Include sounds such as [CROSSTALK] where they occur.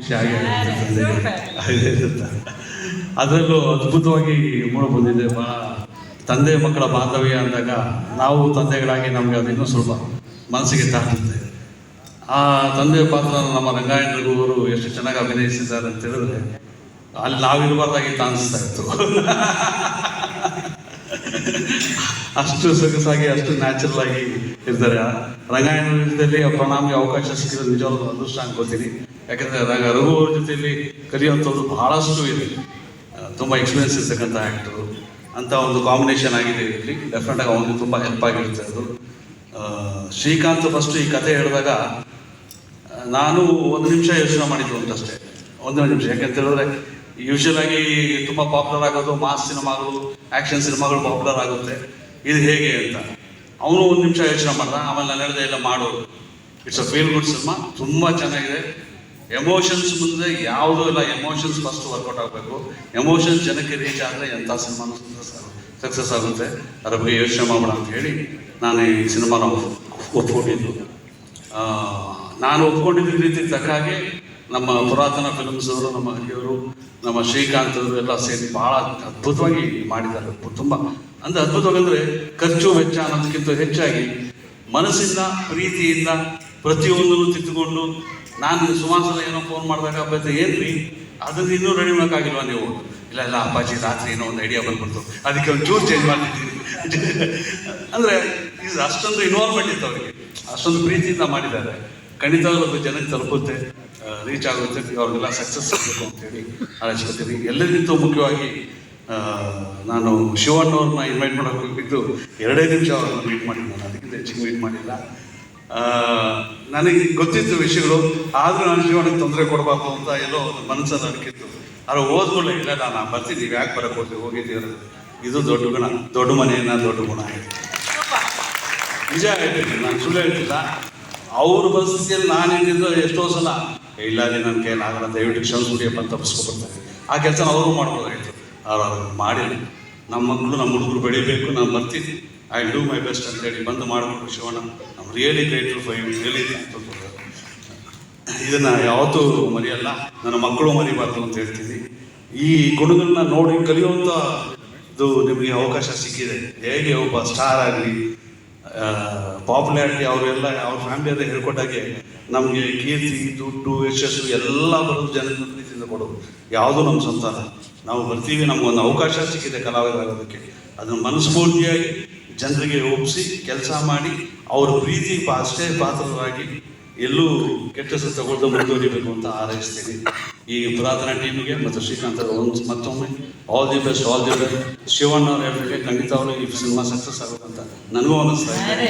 ಖುಷಿ ಆಗಿ ಅದರಲ್ಲೂ ಅದ್ಭುತವಾಗಿ ಮೂಡ ಬಂದಿದೆ. ತಂದೆ ಮಕ್ಕಳ ಬಾಂಧವ್ಯ ಅಂದಾಗ ನಾವು ತಂದೆಗಳಾಗಿ ನಮಗೆ ಅದು ಇನ್ನೂ ಸ್ವಲ್ಪ ಮನಸ್ಸಿಗೆ ತಾಕುತ್ತೆ ಆ ತಂದೆ ಪಾತ್ರ ನಮ್ಮ ರಂಗಾಯಣ ಅವರು ಎಷ್ಟು ಚೆನ್ನಾಗಿ ಅಭಿನಯಿಸಿದ್ದಾರೆ ಅಂತ ಹೇಳಿದ್ರೆ ಅಲ್ಲಿ ನಾವಿರಬಾರ್ದಾಗಿತ್ತು ಅನಿಸ್ತಾ ಇತ್ತು. [LAUGHS] ಅಷ್ಟು ಸೊಗಸಾಗಿ, ಅಷ್ಟು ನ್ಯಾಚುರಲ್ ಆಗಿ ಇರ್ತಾರೆ. ರಂಗಾಯಣದಲ್ಲಿ ಪ್ರಣಾಮಿಗೆ ಅವಕಾಶ ಸಿಕ್ಕಿದ್ರೆ ನಿಜವಾದ ಅದೃಷ್ಟ ಅನ್ಕೋತೀನಿ. ಯಾಕಂದ್ರೆ ರಂಗ ರಘು ಅವ್ರ ಜೊತೆಯಲ್ಲಿ ಕಲಿಯುವಂಥದ್ದು ಬಹಳಷ್ಟು ಇದೆ. ತುಂಬ ಎಕ್ಸ್ಪೀರಿಯನ್ಸ್ ಇರ್ತಕ್ಕಂಥ ಆ್ಯಕ್ಟರು ಅಂತ ಒಂದು ಕಾಂಬಿನೇಷನ್ ಆಗಿದೆ ಇಲ್ಲಿ. ಡೆಫಿನೆಟ್ ಆಗಿ ಅವನಿಗೆ ತುಂಬ ಹೆಲ್ಪ್ ಆಗಿರುತ್ತೆ ಅದು. ಶ್ರೀಕಾಂತ್ ಫಸ್ಟ್ ಈ ಕತೆ ಹೇಳಿದಾಗ ನಾನು ಒಂದು ನಿಮಿಷ ಯೋಚನೆ ಮಾಡಿದ್ದು ಅಂತಷ್ಟೇ ಒಂದು ನಿಮಿಷ, ಯಾಕೆಂತ ಹೇಳಿದ್ರೆ ಯೂಶಲ್ ಆಗಿ ತುಂಬ ಪಾಪ್ಯುಲರ್ ಆಗೋದು ಮಾಸ್ ಸಿನಿಮಾಗಳು ಆ್ಯಕ್ಷನ್ ಸಿನಿಮಾಗಳು ಪಾಪ್ಯುಲರ್ ಆಗುತ್ತೆ. ಇದು ಹೇಗೆ ಅಂತ. ಅವನು ಒಂದು ನಿಮಿಷ ಯೋಚನೆ ಮಾಡ್ದ, ಆಮೇಲೆ ನಾನು ಹೇಳಿದೆ ಎಲ್ಲ ಮಾಡೋರು it's a feel good cinema ತುಂಬ ಚೆನ್ನಾಗಿದೆ. ಎಮೋಷನ್ಸ್ ಮುಂದೆ ಯಾವುದೂ ಇಲ್ಲ. ಎಮೋಷನ್ಸ್ ಫಸ್ಟ್ ವರ್ಕೌಟ್ ಆಗಬೇಕು. ಎಮೋಷನ್ಸ್ ಜನಕ್ಕೆ ರೀಚ್ ಆದರೆ ಎಂಥ ಸಿನಿಮಾನು ಸಕ್ಸಸ್ ಆಗುತ್ತೆ. ಅದ್ರ ಬಗ್ಗೆ ಯೋಚನೆ ಮಾಡೋಣ ಅಂತ ಹೇಳಿ ನಾನು ಈ ಸಿನಿಮಾನ ಒಪ್ಕೊಂಡಿದ್ದು ನಾನು ಒಪ್ಕೊಂಡಿದ್ದ ರೀತಿ ತಕ್ಕ ಹಾಗೆ ನಮ್ಮ ಪುರಾತನ ಫಿಲ್ಮ್ಸ್ ಅವರು ನಮ್ಮ ಹರಿಯವರು ನಮ್ಮ ಶ್ರೀಕಾಂತ್ ಅವರು ಎಲ್ಲ ಸೇರಿ ಬಹಳ ಅದ್ಭುತವಾಗಿ ಮಾಡಿದ್ದಾರೆ. ತುಂಬ. ಅಂದ್ರೆ ಅದ್ಭುತವಾಗಿ ಅಂದ್ರೆ ಖರ್ಚು ವೆಚ್ಚ ಅನ್ನೋದಕ್ಕಿಂತ ಹೆಚ್ಚಾಗಿ ಮನಸ್ಸಿಂದ, ಪ್ರೀತಿಯಿಂದ ಪ್ರತಿಯೊಂದನ್ನು ತಿದ್ದುಕೊಂಡು ನಾನು ಸುಮಾರು ಏನೋ ಫೋನ್ ಮಾಡಿದಾಗ ಅಪ್ಪಾಜಿ, ಏನ್ರಿ? ಅದನ್ನ ಇನ್ನೂ ರೆಡಿ ಮಾಡೋಕ್ಕಾಗಿಲ್ವಾ ನೀವು? ಇಲ್ಲ ಇಲ್ಲ, ಅಪ್ಪಾಜಿ, ರಾತ್ರಿ ಏನೋ ಒಂದು ಐಡಿಯಾ ಬಂದ್ಬಿಡ್ತು. ಅದಕ್ಕೆ ಒಂದು ಚೂರು ಚೇಂಜ್ ಮಾಡಿದ್ದೀನಿ ಅಂದ್ರೆ ಇದು ಅಷ್ಟೊಂದು ಇನ್ವಾಲ್ವ್ಮೆಂಟ್ ಇತ್ತು ಅವರಿಗೆ. ಅಷ್ಟೊಂದು ಪ್ರೀತಿಯಿಂದ ಮಾಡಿದ್ದಾರೆ. ಖಂಡಿತವಾಗ್ಲೂ ಜನಕ್ಕೆ ತಲುಪುತ್ತೆ. ರೀಚ್ ಆಗುತ್ತೆ, ಅವ್ರಿಗೆಲ್ಲ ಸಕ್ಸಸ್ ಆಗಬೇಕು ಅಂತೇಳಿ ಆಲೋಚಿಸ್ತೀನಿ ಎಲ್ಲರಿಗಿಂತ ಮುಖ್ಯವಾಗಿ ನಾನು ಶಿವಣ್ಣವ್ರನ್ನ ಇನ್ವೈಟ್ ಮಾಡೋಕೆ ಹೋಗಿದ್ದು ಎರಡೇ ನಿಮಿಷ ಅವ್ರನ್ನ ಮೀಟ್ ಮಾಡಿದ್ದು ನಾನು. ಅದಕ್ಕಿಂತ ಹೆಚ್ಚಿಗೆ ಮೀಟ್ ಮಾಡಿಲ್ಲ. ನನಗೆ ಗೊತ್ತಿತ್ತು ವಿಷಯಗಳು, ಆದರೂ ನಾನು ಶಿವಣ್ಣಗೆ ತೊಂದರೆ ಕೊಡಬಾರ್ದು ಅಂತ ಎಲ್ಲೋ ಒಂದು ಮನಸ್ಸಲ್ಲಿ ಆದರೆ ಓದ್ಕೊಳ್ಳೆ ಇಲ್ಲ ನಾನು ಬರ್ತೀನಿ, ನೀವು ಯಾಕೆ ಬರೋಕೆ ಹೋಗ್ತೀವಿ ಹೋಗಿದ್ದೀರ? ಇದು ದೊಡ್ಡ ಗುಣ, ದೊಡ್ಡ ಮನೆಯನ್ನ ದೊಡ್ಡ ಗುಣ ಆಯಿತು ನಿಜ ಹೇಳ್ತೀನಿ, ನಾನು ಸುಳ್ಳು ಹೇಳ್ತಿಲ್ಲ. ಅವ್ರ ಪರಿಸ್ಥಿತಿಯಲ್ಲಿ ನಾನು ಏನಿದ್ದು ಎಷ್ಟೋ ಸಲ "ಏ, ಇಲ್ಲ ರೀ ನನ್ನ ಕೈಯಲ್ಲಿ ಆಗಲ್ಲ ದಯವಿಟ್ಟು ಕ್ಷಮಿಸ್ಬಿಡಿಯಪ್ಪ ಅಂತ ತಪ್ಪಿಸ್ಕೊಬರ್ತಾರೆ ಆ ಕೆಲಸ ಅವರು ಮಾಡ್ಬೋದಾಗಿತ್ತು ಅವ್ರು ಅದನ್ನು ಮಾಡಿಲ್ಲ. ನಮ್ಮ ಮಕ್ಕಳು ನಮ್ಮ ಹುಡುಗರು ಬೆಳಿಬೇಕು ನಾನು ಬರ್ತೀನಿ ಐ ಡೂ ಮೈ ಬೆಸ್ಟ್ ಅಂತೇಳಿ ಬಂದು ಮಾಡಿಬಿಟ್ಟು ಶಿವಣ್ಣ. ನಮ್ಮ ರಿಯಲಿ ಗ್ರೇಟ್ಫುಲ್ ಫೈವ್ ರಿಯಲಿ ಇದನ್ನು ಯಾವತ್ತೂ ಮರಿಯಲ್ಲ. ನನ್ನ ಮಕ್ಕಳು ಮರಿಬಾರ್ದು ಅಂತ ಹೇಳ್ತೀನಿ. ಈ ಗುಣಗಳನ್ನ ನೋಡಿ ಕಲಿಯುವಂಥ ಇದು ನಿಮಗೆ ಅವಕಾಶ ಸಿಕ್ಕಿದೆ. ಹೇಗೆ ಒಬ್ಬ ಸ್ಟಾರ್ ಆಗಲಿ ಪಾಪ್ಯುಲಾರಿಟಿ ಅವರೆಲ್ಲ ಅವ್ರ ಫ್ಯಾಮಿಲಿಯಲ್ಲೇ ಹೇಳ್ಕೊಟ್ಟಾಗೆ ನಮಗೆ ಕೀರ್ತಿ ದುಡ್ಡು, ಯಶಸ್ಸು ಎಲ್ಲ ಬರೋದು ಜನರ ಪ್ರೀತಿಯಿಂದ ಕೊಡೋದು. ಯಾವುದೂ ನಮ್ಮ ಸಂತಾನ ನಾವು ಬರ್ತೀವಿ, ನಮಗೊಂದು ಅವಕಾಶ ಸಿಕ್ಕಿದೆ ಕಲಾವಿದರಾಗೋದಕ್ಕೆ. ಅದನ್ನು ಮನಸ್ಫೂರ್ತಿಯಾಗಿ ಜನರಿಗೆ ಒಪ್ಪಿಸಿ, ಕೆಲಸ ಮಾಡಿ, ಅವ್ರ ಪ್ರೀತಿ ಅಷ್ಟೇ ಪಾತ್ರರಾಗಿ ಎಲ್ಲೂ ಕೆಟ್ಟ ತಗೊಳ್ತಾ ಮುಂದುವರಿಬೇಕು ಅಂತ ಆರೈಸ್ತೀನಿ. ಈ ಪುರಾತನ ಟೀಮ್ಗೆ ಮತ್ತು ಶ್ರೀಕಾಂತ್ ಅವರು ಒಂದು ಮತ್ತೊಮ್ಮೆ all the best all the best Shivanna ಅವ್ರು ಹೇಳಿದ್ರೆ ಖಂಡಿತ ಅವರು ಈ ಸಿನಿಮಾ ಸಕ್ಸಸ್ ಆಗುತ್ತೆ ಅಂತ ನನಗೂ ಅನ್ನಿಸ್ತಾ ಇದೆ.